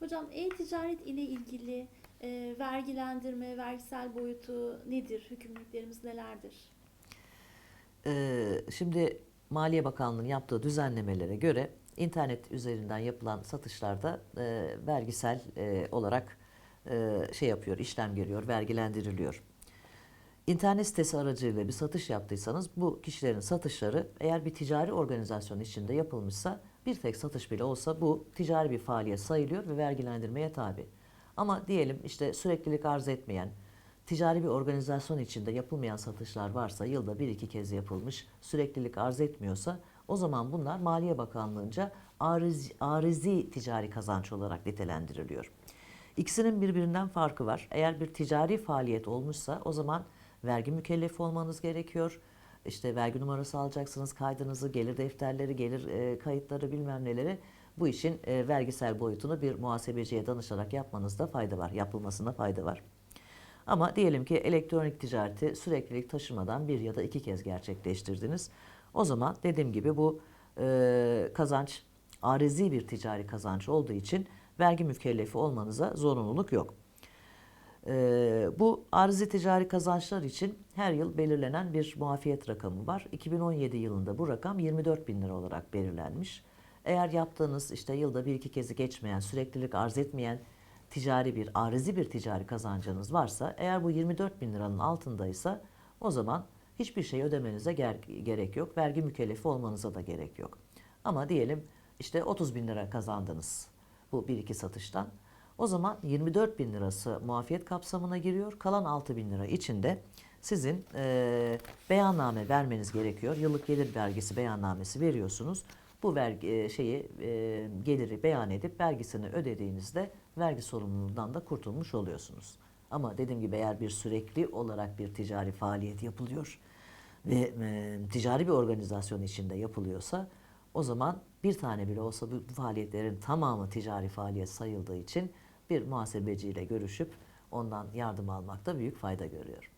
Hocam e-ticaret ile ilgili e, vergilendirme, vergisel boyutu nedir? Hükümlülüklerimiz nelerdir? Ee, şimdi Maliye Bakanlığı'nın yaptığı düzenlemelere göre internet üzerinden yapılan satışlarda e, vergisel e, olarak e, şey yapıyor, işlem geliyor, vergilendiriliyor. İnternet sitesi aracılığıyla bir satış yaptıysanız bu kişilerin satışları eğer bir ticari organizasyon içinde yapılmışsa bir tek satış bile olsa bu ticari bir faaliyet sayılıyor ve vergilendirmeye tabi. Ama diyelim işte süreklilik arz etmeyen, ticari bir organizasyon içinde yapılmayan satışlar varsa yılda bir iki kez yapılmış, süreklilik arz etmiyorsa o zaman bunlar Maliye Bakanlığı'nca arizi, arizi ticari kazanç olarak nitelendiriliyor. İkisinin birbirinden farkı var. Eğer bir ticari faaliyet olmuşsa o zaman vergi mükellefi olmanız gerekiyor. İşte vergi numarası alacaksınız, kaydınızı, gelir defterleri, gelir e, kayıtları bilmem neleri. Bu işin e, vergisel boyutunu bir muhasebeciye danışarak yapmanızda fayda var, yapılmasında fayda var. Ama diyelim ki elektronik ticareti süreklilik taşımadan bir ya da iki kez gerçekleştirdiniz. O zaman dediğim gibi bu e, kazanç arizi bir ticari kazanç olduğu için vergi mükellefi olmanıza zorunluluk yok. Ee, bu arzi ticari kazançlar için her yıl belirlenen bir muafiyet rakamı var. 2017 yılında bu rakam 24 bin lira olarak belirlenmiş. Eğer yaptığınız işte yılda bir iki kezi geçmeyen, süreklilik arz etmeyen ticari bir, arizi bir ticari kazancınız varsa, eğer bu 24 bin liranın altındaysa o zaman hiçbir şey ödemenize ger- gerek yok. Vergi mükellefi olmanıza da gerek yok. Ama diyelim işte 30 bin lira kazandınız bu bir iki satıştan. O zaman 24 bin lirası muafiyet kapsamına giriyor. Kalan 6 bin lira içinde sizin e, beyanname vermeniz gerekiyor. Yıllık gelir vergisi beyannamesi veriyorsunuz. Bu vergi e, şeyi e, geliri beyan edip vergisini ödediğinizde vergi sorumluluğundan da kurtulmuş oluyorsunuz. Ama dediğim gibi eğer bir sürekli olarak bir ticari faaliyet yapılıyor ve e, ticari bir organizasyon içinde yapılıyorsa o zaman bir tane bile olsa bu faaliyetlerin tamamı ticari faaliyet sayıldığı için bir muhasebeciyle görüşüp ondan yardım almakta büyük fayda görüyorum.